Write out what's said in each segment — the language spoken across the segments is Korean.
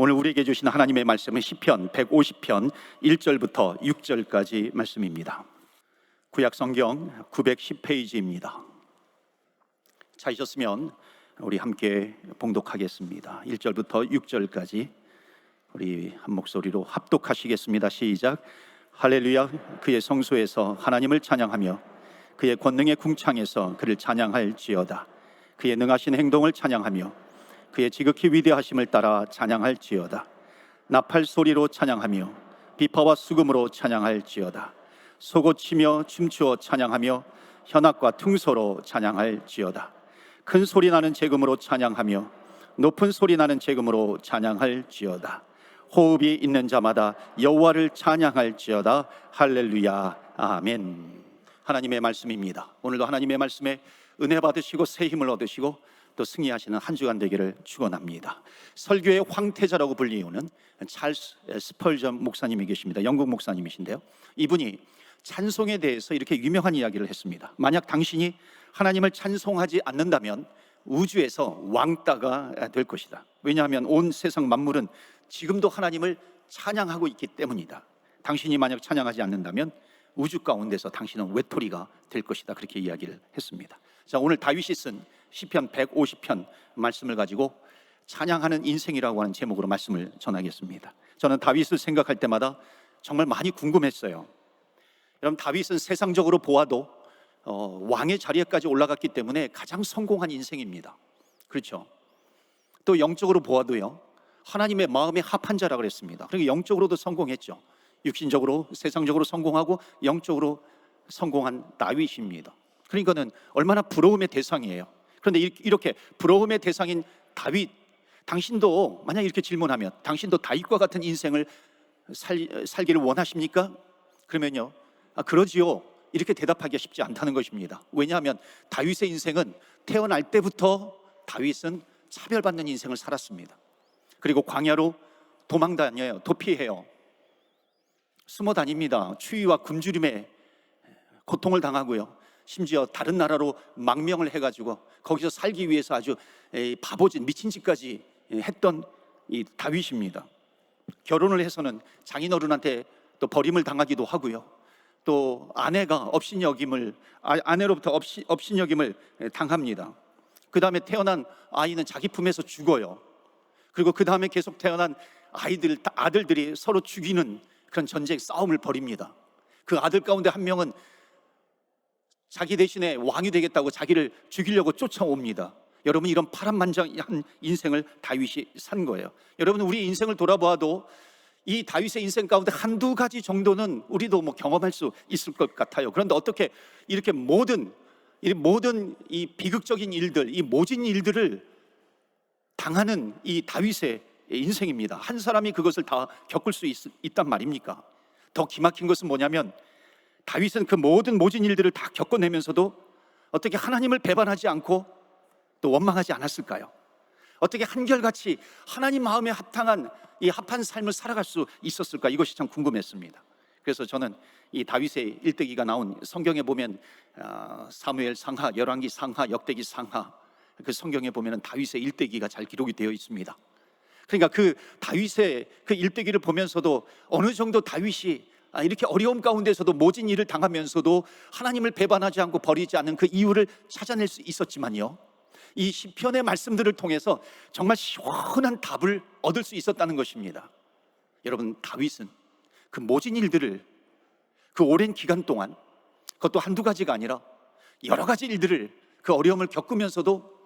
오늘 우리에게 주신 하나님의 말씀은 시편 150편 1절부터 6절까지 말씀입니다. 구약 성경 910페이지입니다. 찾으셨으면 우리 함께 봉독하겠습니다. 1절부터 6절까지 우리 한 목소리로 합독하시겠습니다. 시작. 할렐루야 그의 성소에서 하나님을 찬양하며 그의 권능의 궁창에서 그를 찬양할지어다. 그의 능하신 행동을 찬양하며 그의 지극히 위대하심을 따라 찬양할지어다. 나팔 소리로 찬양하며 비파와 수금으로 찬양할지어다. 소고치며 춤추어 찬양하며 현악과 퉁소로 찬양할지어다. 큰 소리 나는 재금으로 찬양하며 높은 소리 나는 재금으로 찬양할지어다. 호흡이 있는 자마다 여호와를 찬양할지어다. 할렐루야. 아멘. 하나님의 말씀입니다. 오늘도 하나님의 말씀에 은혜 받으시고 새 힘을 얻으시고 또 승리하시는 한 주간 되기를 축원합니다. 설교의 황태자라고 불리우는 찰스 스펄전 목사님이 계십니다. 영국 목사님이신데요. 이분이 찬송에 대해서 이렇게 유명한 이야기를 했습니다. 만약 당신이 하나님을 찬송하지 않는다면 우주에서 왕따가 될 것이다. 왜냐하면 온 세상 만물은 지금도 하나님을 찬양하고 있기 때문이다. 당신이 만약 찬양하지 않는다면 우주 가운데서 당신은 외톨이가 될 것이다. 그렇게 이야기를 했습니다. 자, 오늘 다윗이 쓴 시편 150편 말씀을 가지고 찬양하는 인생이라고 하는 제목으로 말씀을 전하겠습니다. 저는 다윗을 생각할 때마다 정말 많이 궁금했어요. 여러분 다윗은 세상적으로 보아도 어, 왕의 자리에까지 올라갔기 때문에 가장 성공한 인생입니다. 그렇죠? 또 영적으로 보아도요. 하나님의 마음에 합한 자라 그랬습니다. 그러니까 영적으로도 성공했죠. 육신적으로 세상적으로 성공하고 영적으로 성공한 다윗입니다. 그러니까는 얼마나 부러움의 대상이에요. 그런데 이- 이렇게 부러움의 대상인 다윗, 당신도 만약 이렇게 질문하면 당신도 다윗과 같은 인생을 살, 살기를 원하십니까? 그러면요, 아, 그러지요. 이렇게 대답하기가 쉽지 않다는 것입니다. 왜냐하면 다윗의 인생은 태어날 때부터 다윗은 차별받는 인생을 살았습니다. 그리고 광야로 도망 다녀요. 도피해요. 숨어 다닙니다. 추위와 굶주림에 고통을 당하고요. 심지어 다른 나라로 망명을 해가지고 거기서 살기 위해서 아주 바보짓 미친 짓까지 했던 이 다윗입니다. 결혼을 해서는 장인어른한테 또 버림을 당하기도 하고요. 또 아내가 업신여김을 아- 아내로부터 업신, 업신여김을 당합니다. 그 다음에 태어난 아이는 자기 품에서 죽어요. 그리고 그 다음에 계속 태어난 아이들 아들들이 서로 죽이는 그런 전쟁 싸움을 벌입니다. 그 아들 가운데 한 명은 자기 대신에 왕이 되겠다고 자기를 죽이려고 쫓아옵니다. 여러분 이런 파란만장한 인생을 다윗이 산 거예요. 여러분 우리 인생을 돌아보아도 이 다윗의 인생 가운데 한두 가지 정도는 우리도 뭐 경험할 수 있을 것 같아요. 그런데 어떻게 이렇게 모든 이 모든 이 비극적인 일들, 이 모진 일들을 당하는 이 다윗의 인생입니다. 한 사람이 그것을 다 겪을 수 있, 있단 말입니까? 더 기막힌 것은 뭐냐면 다윗은 그 모든 모진 일들을 다 겪어내면서도 어떻게 하나님을 배반하지 않고 또 원망하지 않았을까요? 어떻게 한결같이 하나님 마음에 합당한 이 합한 삶을 살아갈 수 있었을까? 이것이 참 궁금했습니다. 그래서 저는 이 다윗의 일대기가 나온 성경에 보면 아, 사무엘 상하, 열왕기 상하, 역대기 상하 그 성경에 보면은 다윗의 일대기가 잘 기록이 되어 있습니다. 그러니까 그 다윗의 그 일대기를 보면서도 어느 정도 다윗이 아, 이렇게 어려움 가운데서도 모진 일을 당하면서도 하나님을 배반하지 않고 버리지 않는 그 이유를 찾아낼 수 있었지만요. 이 시편의 말씀들을 통해서 정말 시원한 답을 얻을 수 있었다는 것입니다. 여러분 다윗은 그 모진 일들을 그 오랜 기간 동안 그것도 한두 가지가 아니라 여러 가지 일들을 그 어려움을 겪으면서도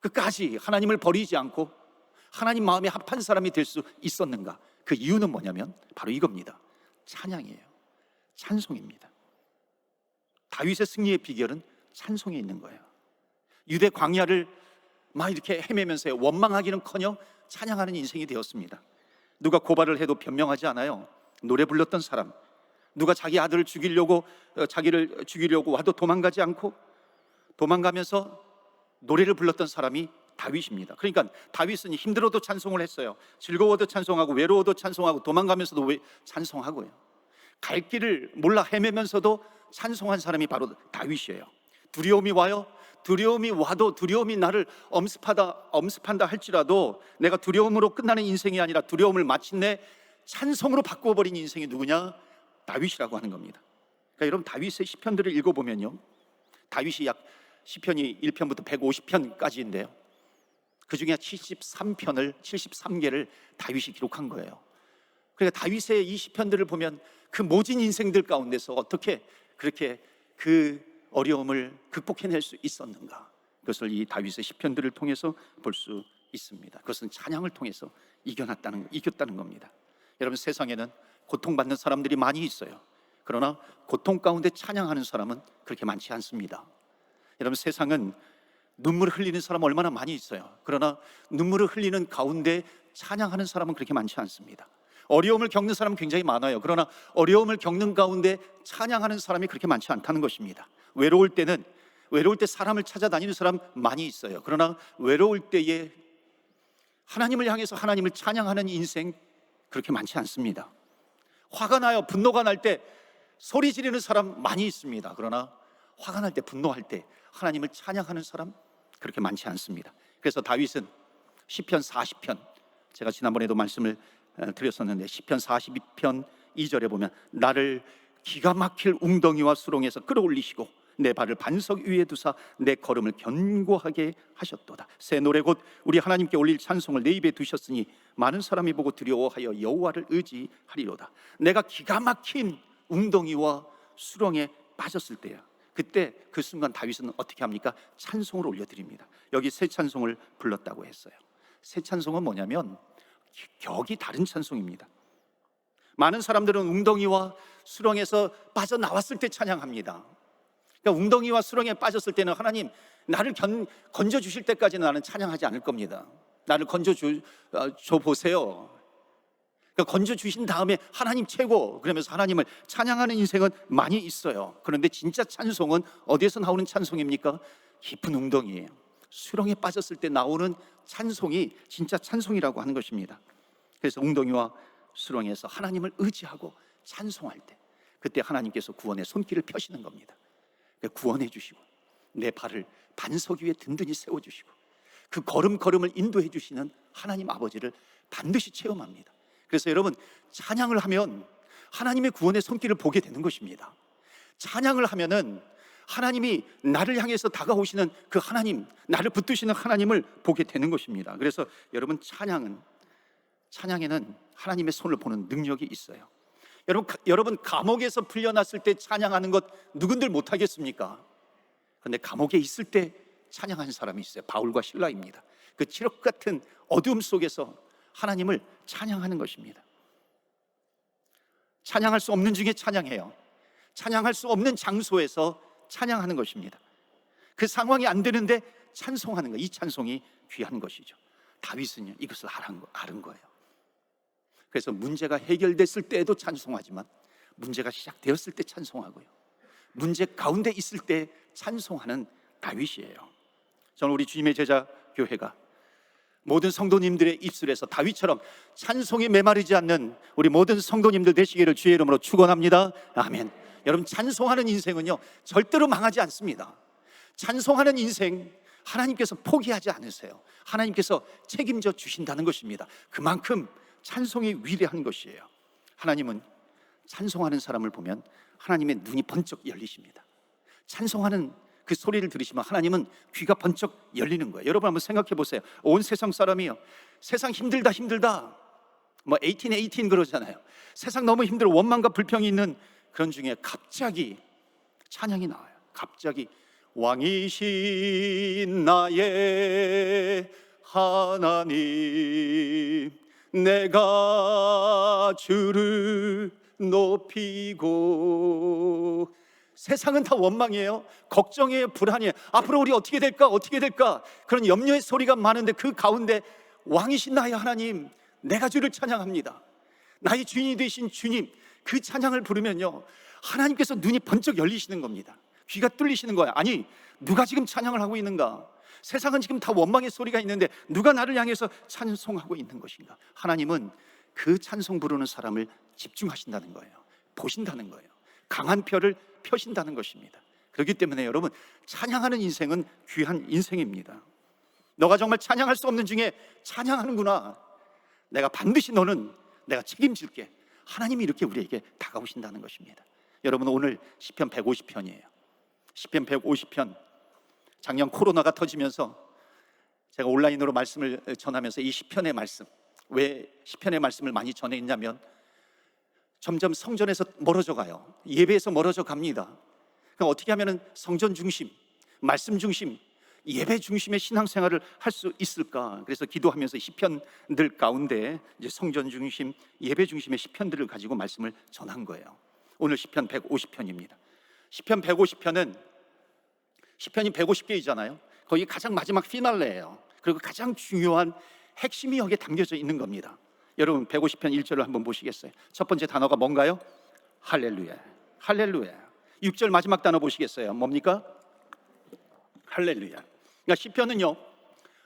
끝까지 하나님을 버리지 않고 하나님 마음에 합한 사람이 될 수 있었는가? 그 이유는 뭐냐면 바로 이겁니다. 찬양이에요. 찬송입니다. 다윗의 승리의 비결은 찬송에 있는 거예요. 유대 광야를 막 이렇게 헤매면서 원망하기는커녕 찬양하는 인생이 되었습니다. 누가 고발을 해도 변명하지 않아요. 노래 불렀던 사람, 누가 자기 아들을 죽이려고 어, 자기를 죽이려고 와도 도망가지 않고 도망가면서 노래를 불렀던 사람이 다윗입니다. 그러니까 다윗은 힘들어도 찬송을 했어요. 즐거워도 찬송하고 외로워도 찬송하고 도망가면서도 왜 찬송하고요. 갈 길을 몰라 헤매면서도 찬송한 사람이 바로 다윗이에요. 두려움이 와요. 두려움이 와도 두려움이 나를 엄습하다 엄습한다 할지라도 내가 두려움으로 끝나는 인생이 아니라 두려움을 마침내 찬송으로 바꾸어 버린 인생이 누구냐? 다윗이라고 하는 겁니다. 그러니까 여러분 다윗의 시편들을 읽어 보면요. 다윗이 약 시편이 1편부터 150편까지인데요. 그 중에 73편을 73개를 다윗이 기록한 거예요. 그러니까 다윗의 이 시편들을 보면 그 모진 인생들 가운데서 어떻게 그렇게 그 어려움을 극복해낼 수 있었는가? 그것을 이 다윗의 시편들을 통해서 볼 수 있습니다. 그것은 찬양을 통해서 이겨났다는 이겼다는 겁니다. 여러분 세상에는 고통받는 사람들이 많이 있어요. 그러나 고통 가운데 찬양하는 사람은 그렇게 많지 않습니다. 여러분 세상은 눈물을 흘리는 사람 얼마나 많이 있어요. 그러나 눈물을 흘리는 가운데 찬양하는 사람은 그렇게 많지 않습니다. 어려움을 겪는 사람은 굉장히 많아요. 그러나 어려움을 겪는 가운데 찬양하는 사람이 그렇게 많지 않다는 것입니다. 외로울 때는 외로울 때 사람을 찾아다니는 사람 많이 있어요. 그러나 외로울 때에 하나님을 향해서 하나님을 찬양하는 인생 그렇게 많지 않습니다. 화가 나요. 분노가 날 때 소리 지르는 사람 많이 있습니다. 그러나 화가 날 때 분노할 때 하나님을 찬양하는 사람 그렇게 많지 않습니다. 그래서 다윗은 시편 40편 제가 지난번에도 말씀을 어, 드렸었는데 시편 42편 2절에 보면 나를 기가 막힐 웅덩이와 수렁에서 끌어올리시고 내 발을 반석 위에 두사 내 걸음을 견고하게 하셨도다. 새 노래 곧 우리 하나님께 올릴 찬송을 내 입에 두셨으니 많은 사람이 보고 두려워하여 여호와를 의지하리로다. 내가 기가 막힌 웅덩이와 수렁에 빠졌을 때야. 그때 그 순간 다윗은 어떻게 합니까? 찬송을 올려드립니다. 여기 새 찬송을 불렀다고 했어요. 새 찬송은 뭐냐면 격이 다른 찬송입니다. 많은 사람들은 웅덩이와 수렁에서 빠져나왔을 때 찬양합니다. 그러니까 웅덩이와 수렁에 빠졌을 때는 하나님 나를 견, 건져 주실 때까지는 나는 찬양하지 않을 겁니다. 나를 건져 주, 어, 줘 보세요. 그러니까 건져 주신 다음에 하나님 최고 그러면서 하나님을 찬양하는 인생은 많이 있어요. 그런데 진짜 찬송은 어디에서 나오는 찬송입니까? 깊은 웅덩이에요. 수렁에 빠졌을 때 나오는 찬송이 진짜 찬송이라고 하는 것입니다. 그래서 웅덩이와 수렁에서 하나님을 의지하고 찬송할 때 그때 하나님께서 구원의 손길을 펴시는 겁니다. 구원해 주시고 내 발을 반석 위에 든든히 세워 주시고 그 걸음걸음을 인도해 주시는 하나님 아버지를 반드시 체험합니다. 그래서 여러분 찬양을 하면 하나님의 구원의 손길을 보게 되는 것입니다. 찬양을 하면은 하나님이 나를 향해서 다가오시는 그 하나님, 나를 붙드시는 하나님을 보게 되는 것입니다. 그래서 여러분 찬양은 찬양에는 하나님의 손을 보는 능력이 있어요. 여러분 가- 여러분 감옥에서 풀려났을 때 찬양하는 것 누군들 못 하겠습니까? 그런데 감옥에 있을 때 찬양하는 사람이 있어요. 바울과 신라입니다. 그 칠흑 같은 어두움 속에서 하나님을 찬양하는 것입니다. 찬양할 수 없는 중에 찬양해요. 찬양할 수 없는 장소에서 찬양하는 것입니다. 그 상황이 안 되는데 찬송하는 거, 이 찬송이 귀한 것이죠. 다윗은요 이것을 알은 거예요. 그래서 문제가 해결됐을 때에도 찬송하지만 문제가 시작되었을 때 찬송하고요. 문제 가운데 있을 때 찬송하는 다윗이에요. 저는 우리 주님의 제자 교회가 모든 성도님들의 입술에서 다윗처럼 찬송에 메마르지 않는 우리 모든 성도님들 되시기를 주의 이름으로 축원합니다. 아멘. 여러분 찬송하는 인생은요 절대로 망하지 않습니다. 찬송하는 인생 하나님께서 포기하지 않으세요. 하나님께서 책임져 주신다는 것입니다. 그만큼 찬송이 위대한 것이에요. 하나님은 찬송하는 사람을 보면 하나님의 눈이 번쩍 열리십니다. 찬송하는 그 소리를 들으시면 하나님은 귀가 번쩍 열리는 거예요. 여러분 한번 생각해 보세요. 온 세상 사람이요. 세상 힘들다 힘들다. 뭐 18, 18 그러잖아요. 세상 너무 힘들어 원망과 불평이 있는 그런 중에 갑자기 찬양이 나와요. 갑자기 왕이신 나의 하나님 내가 주를 높이고 세상은 다 원망이에요. 걱정이에요. 불안이에요. 앞으로 우리 어떻게 될까? 어떻게 될까? 그런 염려의 소리가 많은데 그 가운데 왕이신 나의 하나님, 내가 주를 찬양합니다. 나의 주인이 되신 주님, 그 찬양을 부르면요. 하나님께서 눈이 번쩍 열리시는 겁니다. 귀가 뚫리시는 거야. 아니, 누가 지금 찬양을 하고 있는가? 세상은 지금 다 원망의 소리가 있는데 누가 나를 향해서 찬송하고 있는 것인가? 하나님은 그 찬송 부르는 사람을 집중하신다는 거예요. 보신다는 거예요. 강한 표를 펴신다는 것입니다. 그렇기 때문에 여러분 찬양하는 인생은 귀한 인생입니다. 너가 정말 찬양할 수 없는 중에 찬양하는구나. 내가 반드시 너는 내가 책임질게. 하나님이 이렇게 우리에게 다가오신다는 것입니다. 여러분 오늘 시편 150편이에요. 시편 150편 작년 코로나가 터지면서 제가 온라인으로 말씀을 전하면서 이 시편의 말씀 왜 시편의 말씀을 많이 전했냐면 점점 성전에서 멀어져 가요. 예배에서 멀어져 갑니다. 그럼 어떻게 하면은 성전 중심, 말씀 중심, 예배 중심의 신앙생활을 할 수 있을까? 그래서 기도하면서 시편들 가운데 이제 성전 중심, 예배 중심의 시편들을 가지고 말씀을 전한 거예요. 오늘 시편 150편입니다. 시편 150편은 시편이 150개이잖아요. 거기 가장 마지막 피날레예요. 그리고 가장 중요한 핵심이 여기에 담겨져 있는 겁니다. 여러분 150편 1절을 한번 보시겠어요? 첫 번째 단어가 뭔가요? 할렐루야. 할렐루야. 6절 마지막 단어 보시겠어요? 뭡니까? 할렐루야. 그러니까 시편은요.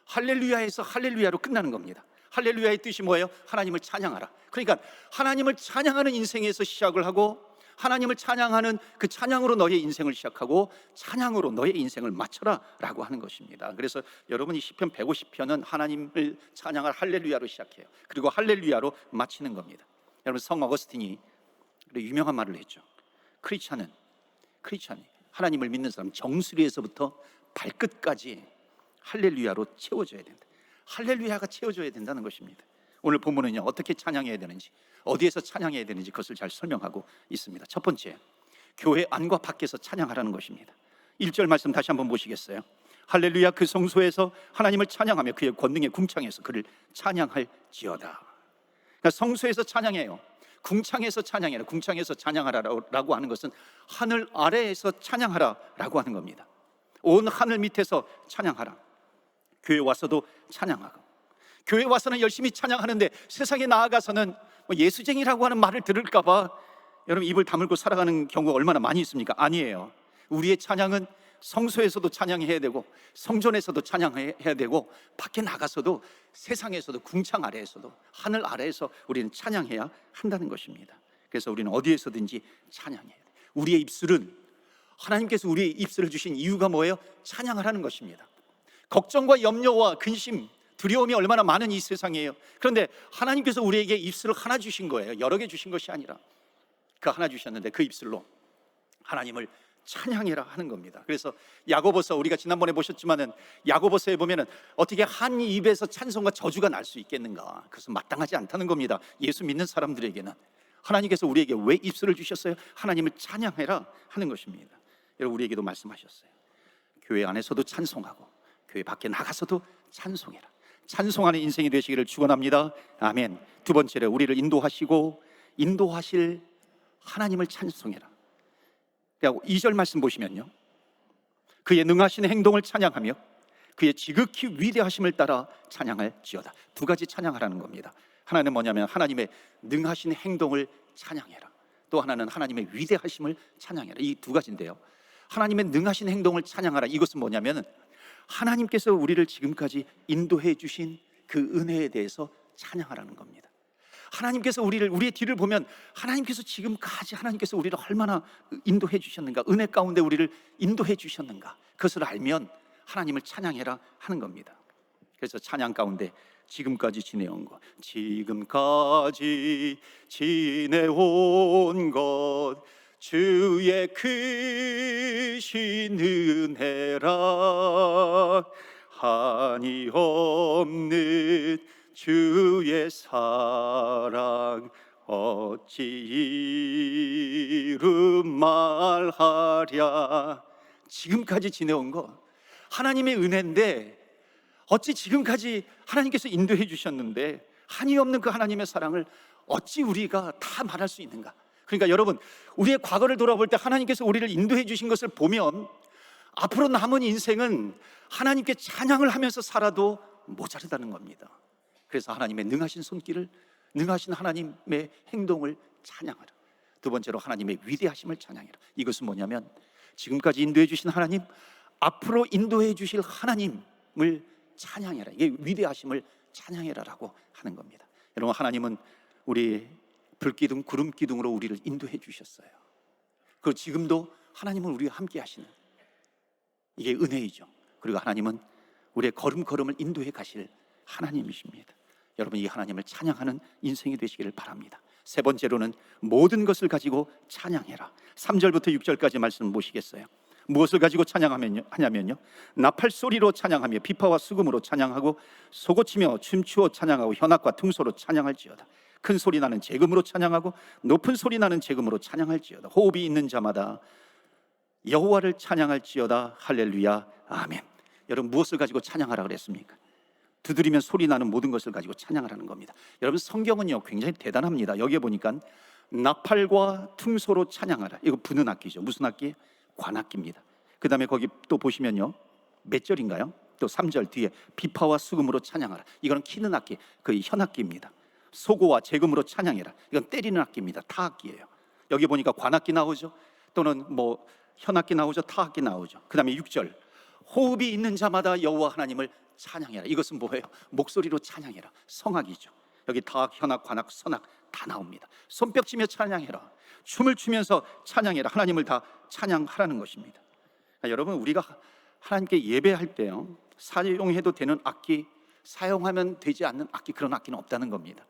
할렐루야에서 할렐루야로 끝나는 겁니다. 할렐루야의 뜻이 뭐예요? 하나님을 찬양하라. 그러니까 하나님을 찬양하는 인생에서 시작을 하고 하나님을 찬양하는 그 찬양으로 너의 인생을 시작하고 찬양으로 너의 인생을 마쳐라라고 하는 것입니다. 그래서 여러분 이 시편 150편은 하나님을 찬양할 할렐루야로 시작해요. 그리고 할렐루야로 마치는 겁니다. 여러분 성 어거스틴이 유명한 말을 했죠. 크리스찬은 크리스찬이 하나님을 믿는 사람 정수리에서부터 발끝까지 할렐루야로 채워져야 된다. 할렐루야가 채워져야 된다는 것입니다. 오늘 본문은요 어떻게 찬양해야 되는지 어디에서 찬양해야 되는지 그것을 잘 설명하고 있습니다. 첫 번째 교회 안과 밖에서 찬양하라는 것입니다. 1절 말씀 다시 한번 보시겠어요? 할렐루야 그 성소에서 하나님을 찬양하며 그의 권능의 궁창에서 그를 찬양할지어다. 그러니까 성소에서 찬양해요. 궁창에서 찬양해라. 궁창에서 찬양하라라고 하는 것은 하늘 아래에서 찬양하라라고 하는 겁니다. 온 하늘 밑에서 찬양하라. 교회 와서도 찬양하고 교회 와서는 열심히 찬양하는데 세상에 나아가서는 뭐 예수쟁이라고 하는 말을 들을까봐 여러분 입을 다물고 살아가는 경우가 얼마나 많이 있습니까? 아니에요. 우리의 찬양은 성소에서도 찬양해야 되고 성전에서도 찬양해야 되고 밖에 나가서도 세상에서도 궁창 아래에서도 하늘 아래에서 우리는 찬양해야 한다는 것입니다. 그래서 우리는 어디에서든지 찬양해야 돼. 우리의 입술은 하나님께서 우리의 입술을 주신 이유가 뭐예요? 찬양하라는 것입니다. 걱정과 염려와 근심, 두려움이 얼마나 많은 이 세상이에요. 그런데 하나님께서 우리에게 입술을 하나 주신 거예요. 여러 개 주신 것이 아니라 그 하나 주셨는데 그 입술로 하나님을 찬양해라 하는 겁니다. 그래서 야고보서 우리가 지난번에 보셨지만은 야고보서에 보면은 어떻게 한 입에서 찬송과 저주가 날 수 있겠는가? 그것은 마땅하지 않다는 겁니다. 예수 믿는 사람들에게는 하나님께서 우리에게 왜 입술을 주셨어요? 하나님을 찬양해라 하는 것입니다. 여러분 우리에게도 말씀하셨어요. 교회 안에서도 찬송하고 교회 밖에 나가서도 찬송해라. 찬송하는 인생이 되시기를 축원합니다. 아멘. 두 번째로 우리를 인도하시고 인도하실 하나님을 찬송해라. 그러니까 2절 말씀 보시면요. 그의 능하신 행동을 찬양하며 그의 지극히 위대하심을 따라 찬양할지어다. 두 가지 찬양하라는 겁니다. 하나는 뭐냐면 하나님의 능하신 행동을 찬양해라. 또 하나는 하나님의 위대하심을 찬양해라. 이 두 가지인데요. 하나님의 능하신 행동을 찬양하라. 이것은 뭐냐면 하나님께서 우리를 지금까지 인도해 주신 그 은혜에 대해서 찬양하라는 겁니다. 하나님께서 우리를 우리의 뒤를 보면 하나님께서 지금까지 하나님께서 우리를 얼마나 인도해 주셨는가 은혜 가운데 우리를 인도해 주셨는가 그것을 알면 하나님을 찬양해라 하는 겁니다. 그래서 찬양 가운데 지금까지 지내온 것 지금까지 지내온 것 주의 크신 은혜라 한이 없는 주의 사랑 어찌 이름 말하랴 지금까지 지내온 거 하나님의 은혜인데 어찌 지금까지 하나님께서 인도해 주셨는데 한이 없는 그 하나님의 사랑을 어찌 우리가 다 말할 수 있는가? 그러니까 여러분 우리의 과거를 돌아볼 때 하나님께서 우리를 인도해 주신 것을 보면 앞으로 남은 인생은 하나님께 찬양을 하면서 살아도 모자르다는 겁니다. 그래서 하나님의 능하신 손길을 능하신 하나님의 행동을 찬양하라. 두 번째로 하나님의 위대하심을 찬양해라. 이것은 뭐냐면 지금까지 인도해 주신 하나님, 앞으로 인도해 주실 하나님을 찬양해라. 이게 위대하심을 찬양해라라고 하는 겁니다. 여러분 하나님은 우리 불기둥 구름 기둥으로 우리를 인도해 주셨어요. 그리고 지금도 하나님은 우리와 함께 하시는 이게 은혜이죠. 그리고 하나님은 우리의 걸음걸음을 인도해 가실 하나님이십니다. 여러분 이 하나님을 찬양하는 인생이 되시기를 바랍니다. 세 번째로는 모든 것을 가지고 찬양해라. 3절부터 6절까지 말씀 보시겠어요. 무엇을 가지고 찬양하면요? 하냐면요. 나팔 소리로 찬양하며 비파와 수금으로 찬양하고 소고치며 춤추어 찬양하고 현악과 퉁소로 찬양할지어다. 큰 소리 나는 재금으로 찬양하고 높은 소리 나는 재금으로 찬양할지어다. 호흡이 있는 자마다 여호와를 찬양할지어다. 할렐루야. 아멘. 여러분 무엇을 가지고 찬양하라 그랬습니까? 두드리면 소리 나는 모든 것을 가지고 찬양을 하는 겁니다. 여러분 성경은요 굉장히 대단합니다. 여기에 보니까 나팔과 퉁소로 찬양하라. 이거 부는 악기죠. 무슨 악기? 관악기입니다. 그 다음에 거기 또 보시면요 몇 절인가요? 또 3절 뒤에 비파와 수금으로 찬양하라. 이거는 키는 악기, 그 현악기입니다. 소고와 재금으로 찬양해라. 이건 때리는 악기입니다. 타악기예요. 여기 보니까 관악기 나오죠. 또는 뭐 현악기 나오죠. 타악기 나오죠. 그 다음에 6절 호흡이 있는 자마다 여호와 하나님을 찬양해라. 이것은 뭐예요? 목소리로 찬양해라. 성악이죠. 여기 타악, 현악, 관악, 선악 다 나옵니다. 손뼉치며 찬양해라. 춤을 추면서 찬양해라. 하나님을 다 찬양하라는 것입니다. 아, 여러분 우리가 하나님께 예배할 때요 사용해도 되는 악기, 사용하면 되지 않는 악기 그런 악기는 없다는 겁니다.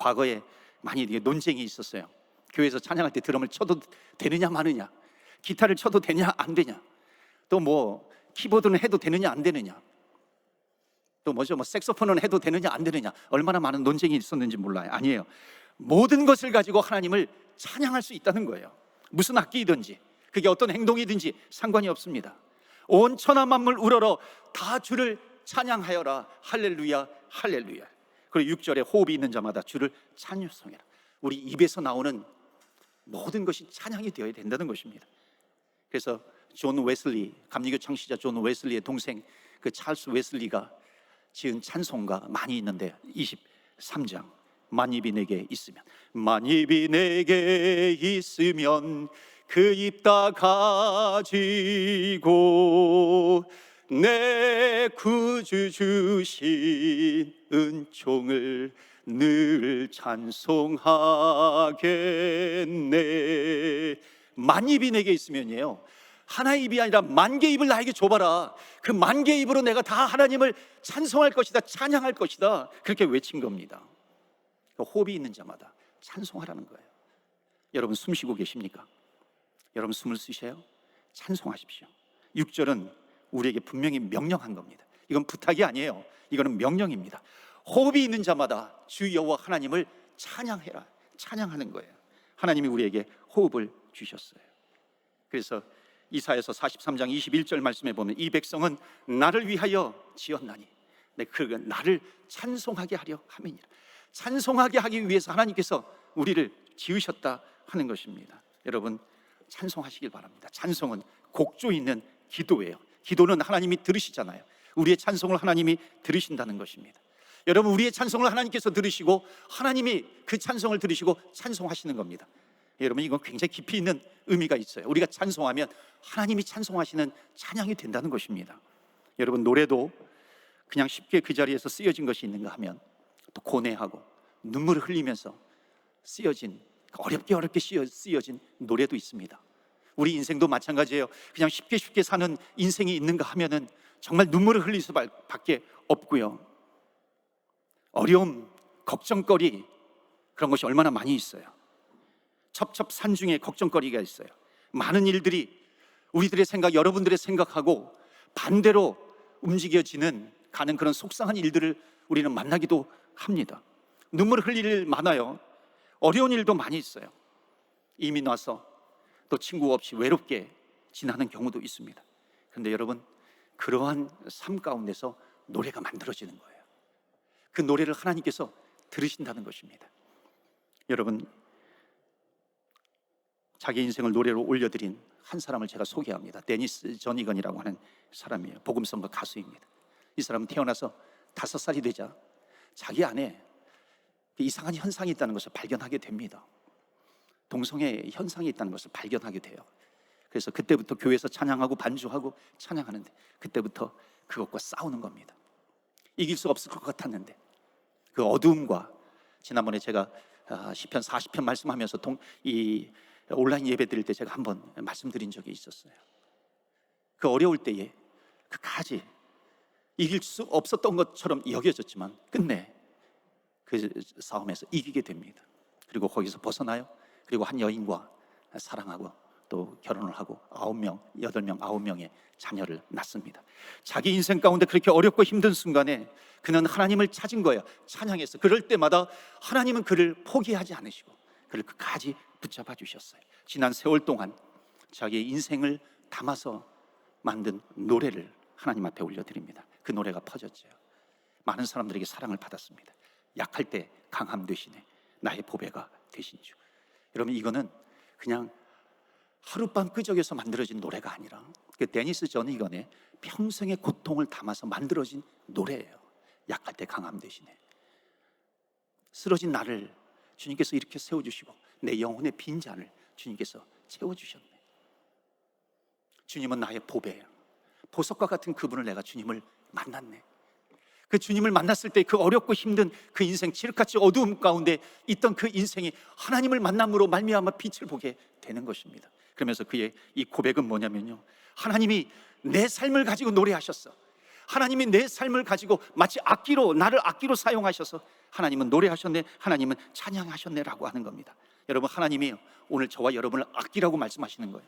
과거에 많이 논쟁이 있었어요. 교회에서 찬양할 때 드럼을 쳐도 되느냐 마느냐, 기타를 쳐도 되냐 안 되냐, 또 뭐 키보드는 해도 되느냐 안 되느냐, 또 뭐죠 뭐 색소폰은 해도 되느냐 안 되느냐 얼마나 많은 논쟁이 있었는지 몰라요. 아니에요. 모든 것을 가지고 하나님을 찬양할 수 있다는 거예요. 무슨 악기이든지 그게 어떤 행동이든지 상관이 없습니다. 온 천하 만물 우러러 다 주를 찬양하여라. 할렐루야, 할렐루야. 그리고 6절에 호흡이 있는 자마다 주를 찬송해라. 우리 입에서 나오는 모든 것이 찬양이 되어야 된다는 것입니다. 그래서 존 웨슬리, 감리교 창시자 존 웨슬리의 동생 그 찰스 웨슬리가 지은 찬송가 많이 있는데 23장 만입이 내게 있으면 만입이 내게 있으면 그 입 다 가지고 내 구주 주신 은총을 늘 찬송하겠네. 만 입이 내게 있으면이에요. 하나의 입이 아니라 만 개 입을 나에게 줘봐라. 그 만 개 입으로 내가 다 하나님을 찬송할 것이다 찬양할 것이다. 그렇게 외친 겁니다. 그러니까 호흡이 있는 자마다 찬송하라는 거예요. 여러분 숨 쉬고 계십니까? 여러분 숨을 쉬세요? 찬송하십시오. 6절은 우리에게 분명히 명령한 겁니다. 이건 부탁이 아니에요. 이거는 명령입니다. 호흡이 있는 자마다 주 여호와 하나님을 찬양해라. 찬양하는 거예요. 하나님이 우리에게 호흡을 주셨어요. 그래서 이사에서 43장 21절 말씀에 보면 이 백성은 나를 위하여 지었나니 네, 그 나를 찬송하게 하려 함이니라. 찬송하게 하기 위해서 하나님께서 우리를 지으셨다 하는 것입니다. 여러분 찬송하시길 바랍니다. 찬송은 곡조 있는 기도예요 기도는 하나님이 들으시잖아요 우리의 찬송을 하나님이 들으신다는 것입니다 여러분 우리의 찬송을 하나님께서 들으시고 하나님이 그 찬송을 들으시고 찬송하시는 겁니다 여러분 이건 굉장히 깊이 있는 의미가 있어요. 우리가 찬송하면 하나님이 찬송하시는 찬양이 된다는 것입니다. 여러분 노래도 그냥 쉽게 그 자리에서 쓰여진 것이 있는가 하면 또 고뇌하고 눈물을 흘리면서 쓰여진 어렵게 어렵게 쓰여진 노래도 있습니다. 우리 인생도 마찬가지예요. 그냥 쉽게 쉽게 사는 인생이 있는가 하면은 정말 눈물을 흘릴 수밖에 없고요. 어려움, 걱정거리 그런 것이 얼마나 많이 있어요. 첩첩산 중에 걱정거리가 있어요. 많은 일들이 우리들의 생각, 여러분들의 생각하고 반대로 움직여지는 가는 그런 속상한 일들을 우리는 만나기도 합니다. 눈물 흘릴 일 많아요. 어려운 일도 많이 있어요. 이민 와서 또 친구 없이 외롭게 지나는 경우도 있습니다. 그런데 여러분, 그러한 삶 가운데서 노래가 만들어지는 거예요. 그 노래를 하나님께서 들으신다는 것입니다. 여러분, 자기 인생을 노래로 올려드린 한 사람을 제가 소개합니다. 데니스 저니건이라고 하는 사람이에요. 복음성가 가수입니다. 이 사람은 태어나서 다섯 살이 되자 자기 안에 이상한 현상이 있다는 것을 발견하게 됩니다. 동성애 현상이 있다는 것을 발견하게 돼요. 그래서 그때부터 교회에서 찬양하고 반주하고 찬양하는데 그때부터 그것과 싸우는 겁니다. 이길 수 없을 것 같았는데 그 어두움과 지난번에 제가 아, 시편 40편 말씀하면서 동, 이 온라인 예배 드릴 때 제가 한번 말씀드린 적이 있었어요. 그 어려울 때에 그까지 이길 수 없었던 것처럼 여겨졌지만 끝내 그 싸움에서 이기게 됩니다. 그리고 거기서 벗어나요. 그리고 한 여인과 사랑하고 또 결혼을 하고 아홉 명, 여덟 명, 아홉 명의 자녀를 낳습니다. 자기 인생 가운데 그렇게 어렵고 힘든 순간에 그는 하나님을 찾은 거예요. 찬양해서 그럴 때마다 하나님은 그를 포기하지 않으시고 그를 끝까지 붙잡아 주셨어요. 지난 세월 동안 자기의 인생을 담아서 만든 노래를 하나님 앞에 올려드립니다. 그 노래가 퍼졌죠. 많은 사람들에게 사랑을 받았습니다. 약할 때 강함 되시네. 나의 보배가 되신 주. 여러분 이거는 그냥 하룻밤 끄적여서 만들어진 노래가 아니라 그 데니스 전 이건의 평생의 고통을 담아서 만들어진 노래예요. 약할 때 강함 되시네. 쓰러진 나를 주님께서 이렇게 세워주시고 내 영혼의 빈 잔을 주님께서 채워주셨네. 주님은 나의 보배예요. 보석과 같은 그분을 내가 주님을 만났네. 그 주님을 만났을 때 그 어렵고 힘든 그 인생 칠흑같이 어두움 가운데 있던 그 인생이 하나님을 만남으로 말미암아 빛을 보게 되는 것입니다. 그러면서 그의 이 고백은 뭐냐면요. 하나님이 내 삶을 가지고 노래하셨어. 하나님이 내 삶을 가지고 마치 악기로 나를 악기로 사용하셔서 하나님은 노래하셨네, 하나님은 찬양하셨네라고 하는 겁니다. 여러분 하나님이 오늘 저와 여러분을 악기라고 말씀하시는 거예요.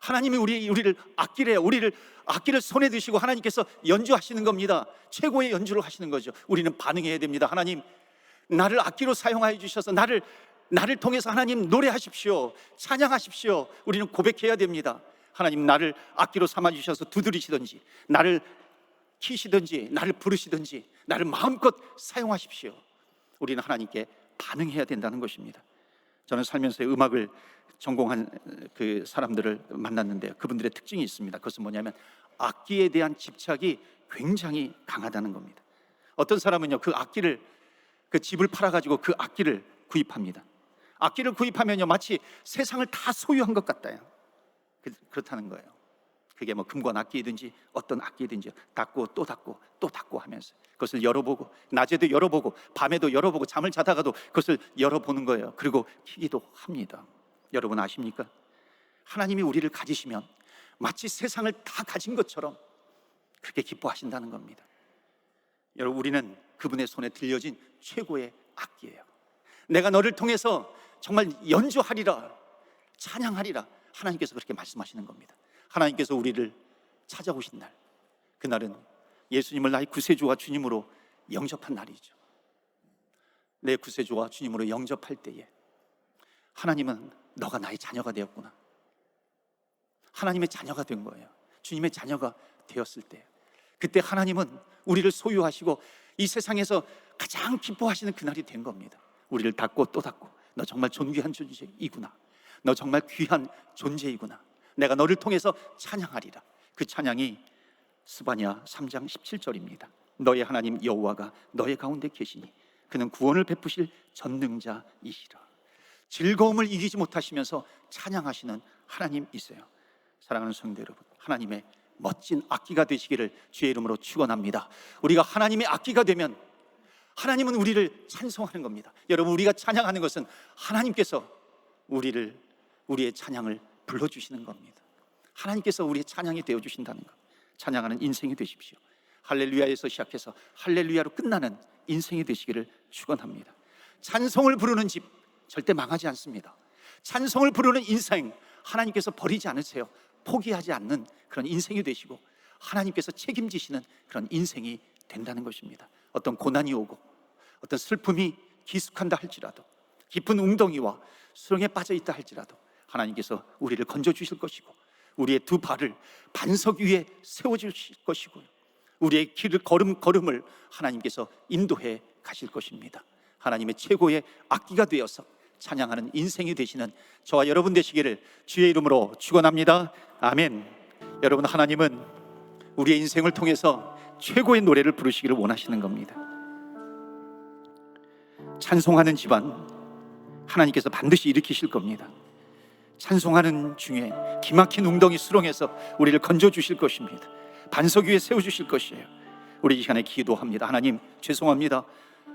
하나님이 우리 우리를 악기래요. 우리를 악기를 손에 드시고 하나님께서 연주하시는 겁니다. 최고의 연주를 하시는 거죠. 우리는 반응해야 됩니다. 하나님, 나를 악기로 사용하여 주셔서 나를 나를 통해서 하나님 노래하십시오. 찬양하십시오. 우리는 고백해야 됩니다. 하나님 나를 악기로 삼아 주셔서 두드리시든지 나를 키시든지 나를 부르시든지 나를 마음껏 사용하십시오. 우리는 하나님께 반응해야 된다는 것입니다. 저는 살면서 음악을 전공한 그 사람들을 만났는데 그분들의 특징이 있습니다. 그것은 뭐냐면 악기에 대한 집착이 굉장히 강하다는 겁니다. 어떤 사람은요 그 악기를 그 집을 팔아가지고 그 악기를 구입합니다. 악기를 구입하면요 마치 세상을 다 소유한 것 같다요. 그- 그렇다는 거예요. 그게 뭐 금관 악기든지 어떤 악기든지 닫고 또 닫고 또 닫고 하면서 그것을 열어보고 낮에도 열어보고 밤에도 열어보고 잠을 자다가도 그것을 열어보는 거예요. 그리고 키기도 합니다. 여러분 아십니까? 하나님이 우리를 가지시면 마치 세상을 다 가진 것처럼 그렇게 기뻐하신다는 겁니다. 여러분 우리는 그분의 손에 들려진 최고의 악기예요. 내가 너를 통해서 정말 연주하리라 찬양하리라 하나님께서 그렇게 말씀하시는 겁니다. 하나님께서 우리를 찾아오신 날 그날은 예수님을 나의 구세주와 주님으로 영접한 날이죠. 내 구세주와 주님으로 영접할 때에 하나님은 너가 나의 자녀가 되었구나. 하나님의 자녀가 된 거예요. 주님의 자녀가 되었을 때 그때 하나님은 우리를 소유하시고 이 세상에서 가장 기뻐하시는 그날이 된 겁니다. 우리를 닫고 또 닫고 너 정말 존귀한 존재이구나. 너 정말 귀한 존재이구나. 내가 너를 통해서 찬양하리라. 그 찬양이 스바냐 3장 17절입니다. 너의 하나님 여호와가 너의 가운데 계시니 그는 구원을 베푸실 전능자이시라. 즐거움을 이기지 못하시면서 찬양하시는 하나님이세요. 사랑하는 성도 여러분, 하나님의 멋진 악기가 되시기를 주의 이름으로 축원합니다. 우리가 하나님의 악기가 되면 하나님은 우리를 찬송하는 겁니다. 여러분 우리가 찬양하는 것은 하나님께서 우리를 우리의 찬양을 불러 주시는 겁니다. 하나님께서 우리의 찬양이 되어 주신다는 것. 찬양하는 인생이 되십시오. 할렐루야에서 시작해서 할렐루야로 끝나는 인생이 되시기를 축원합니다. 찬송을 부르는 집 절대 망하지 않습니다. 찬송을 부르는 인생 하나님께서 버리지 않으세요. 포기하지 않는 그런 인생이 되시고 하나님께서 책임지시는 그런 인생이 된다는 것입니다. 어떤 고난이 오고 어떤 슬픔이 기숙한다 할지라도 깊은 웅덩이와 수렁에 빠져 있다 할지라도 하나님께서 우리를 건져 주실 것이고 우리의 두 발을 반석 위에 세워 주실 것이고요. 우리의 길을 걸음 걸음을 하나님께서 인도해 가실 것입니다. 하나님의 최고의 악기가 되어서 찬양하는 인생이 되시는 저와 여러분 되시기를 주의 이름으로 축원합니다. 아멘. 여러분 하나님은 우리의 인생을 통해서 최고의 노래를 부르시기를 원하시는 겁니다. 찬송하는 집안 하나님께서 반드시 일으키실 겁니다. 찬송하는 중에 기막힌 웅덩이 수렁에서 우리를 건져 주실 것입니다. 반석 위에 세워 주실 것이에요. 우리 이 시간에 기도합니다. 하나님 죄송합니다.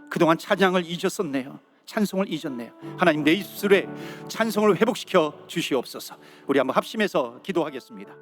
그동안 찬양을 잊었었네요. 찬송을 잊었네요. 하나님 내 입술에 찬송을 회복시켜 주시옵소서. 우리 한번 합심해서 기도하겠습니다.